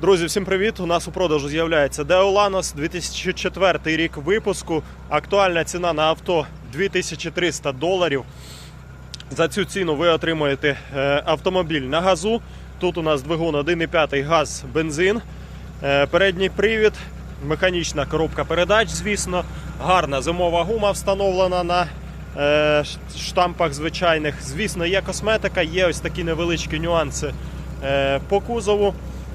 Друзі, всім привіт! У нас у продажу з'являється Deo 2004 рік випуску. Актуальна ціна на авто 2300 доларів. За цю ціну ви отримуєте е, автомобіль на газу. Тут у нас двигун 1,5 газ, бензин, е, передній привід, механічна коробка передач, звісно. Гарна зимова гума встановлена на е, штампах звичайних. Звісно, є косметика, є ось такі невеличкі нюанси по кузову.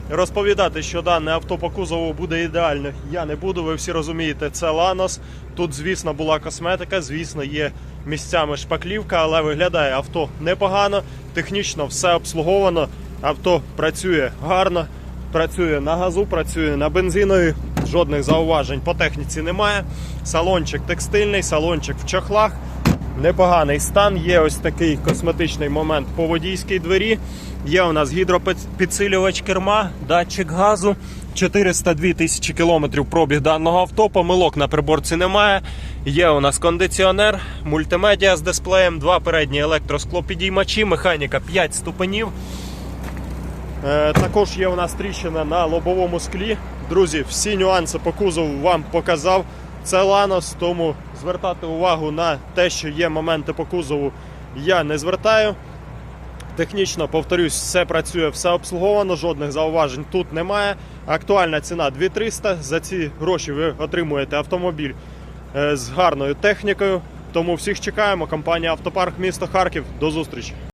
Розповідати, що дане авто по кузову буде ідеально, я не буду. Ви всі розумієте, це Ланос. Тут, звісно, була косметика, звісно, є місцями шпаклівка, але виглядає авто непогано. Технічно все обслуговано. Авто працює гарно, працює на газу, працює на бензинові. Жодних зауважень по техніці немає. Салончик текстильний, салончик в чохлах. Непоганий стан. Є ось такий косметичний момент по водійській двері. Є у нас гідропідсилювач керма, датчик газу. 402 тисячі кілометрів пробіг даного авто. Помилок на приборці немає. Є у нас кондиціонер, мультимедіа з дисплеєм, два передні електросклопідіймачі, механіка 5 ступенів. Е, Також є у нас тріщина на лобовому склі. Друзі, всі нюанси по кузову вам показав. Це Ланос, тому звертати увагу на те, що є моменти по кузову, я не звертаю. Технічно, повторюсь, все працює, все обслуговано, жодних зауважень тут немає. Актуальна ціна 2300. За ці гроші ви отримуєте автомобіль е, з гарною технікою. Тому всіх чекаємо. Компанія Автопарк місто Харків. До зустрічі!